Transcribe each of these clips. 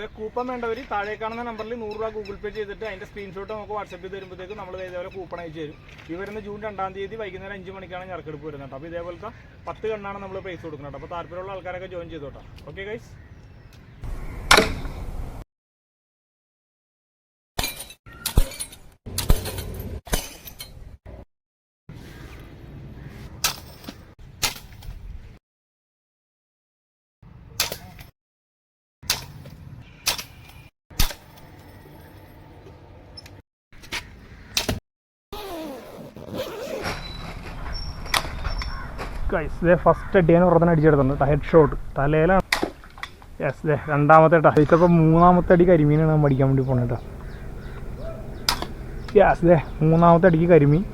Coupon വേണ്ടവർ താഴെ കാണുന്ന നമ്പറിൽ നൂറ് രൂപ ഗൂഗിൾ പേ ചെയ്തിട്ട് അതിന്റെ സ്ക്രീൻഷോട്ട് നമുക്ക് വാട്സപ്പ് ചെയ്ത് തരുമ്പോഴത്തേക്ക് നമ്മൾ ഇതേപോലെ കൂപ്പൺ അയച്ചു തരും. ഇവരുന്ന് വരുന്ന ജൂൺ രണ്ടാം തീയതി വൈകുന്നേരം അഞ്ച് മണിക്കാണ് ഞറക്കെടുപ്പ് വരുന്നത് അപ്പോൾ ഇതേപോലത്തെ പത്ത് കണ്ണാണ് നമ്മൾ പൈസ കൊടുക്കുന്നത് അപ്പോൾ താല്പര്യമുള്ള ആൾക്കാരൊക്കെ ജോയിൻ ചെയ്തോട്ടോ. ഓക്കെ ഗൈസ് ഗൈസ് ദേ ഫസ്റ്റ് അടിയാണ് ഉറത്തന്നെ അടിച്ചെടുത്തുണ്ട് ഹെഡ് ഷോട്ട് തലയിലാണ്. യെസ് ദേ രണ്ടാമത്തെ കേട്ടോ ഇപ്പോൾ മൂന്നാമത്തെ അടി കരിമീനാണ് നമ്മൾ അടിക്കാൻ വേണ്ടി കേട്ടോ യെസ് ദേ മൂന്നാമത്തെ അടിക്ക് കരിമീൻ.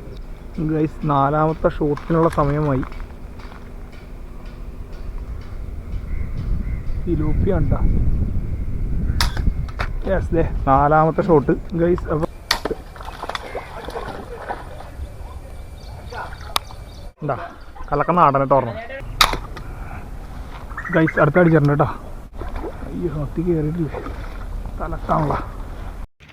ഗൈസ് നാലാമത്തെ ഷോട്ടിനുള്ള സമയമായി. ഫിലോപ്പിയാണ് കേട്ടോ യെസ് ദേ നാലാമത്തെ ഷോട്ട് ഗൈസ് അപ്പോൾ എന്താ കലക്ക നാടനെ തോർന്നു ഗൈസ് അടുത്ത അടിച്ചിട്ടുണ്ട് കേട്ടോ. അയ്യോ കയറിയിട്ടില്ലേ തലക്കാണല്ലോ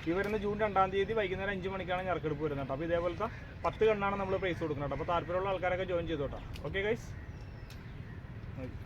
ഈ വരുന്ന ജൂൺ രണ്ടാം തീയതി വൈകുന്നേരം അഞ്ച് മണിക്കാണ് ഞറക്കെടുപ്പ് വരുന്നത് കേട്ടോ. അപ്പോൾ ഇതേപോലത്തെ പത്ത് കണ്ണാണ് നമ്മൾ പ്രൈസ് കൊടുക്കുന്നത് അപ്പോൾ താല്പര്യമുള്ള ആൾക്കാരൊക്കെ ജോയിൻ ചെയ്തോട്ടോ. Okay guys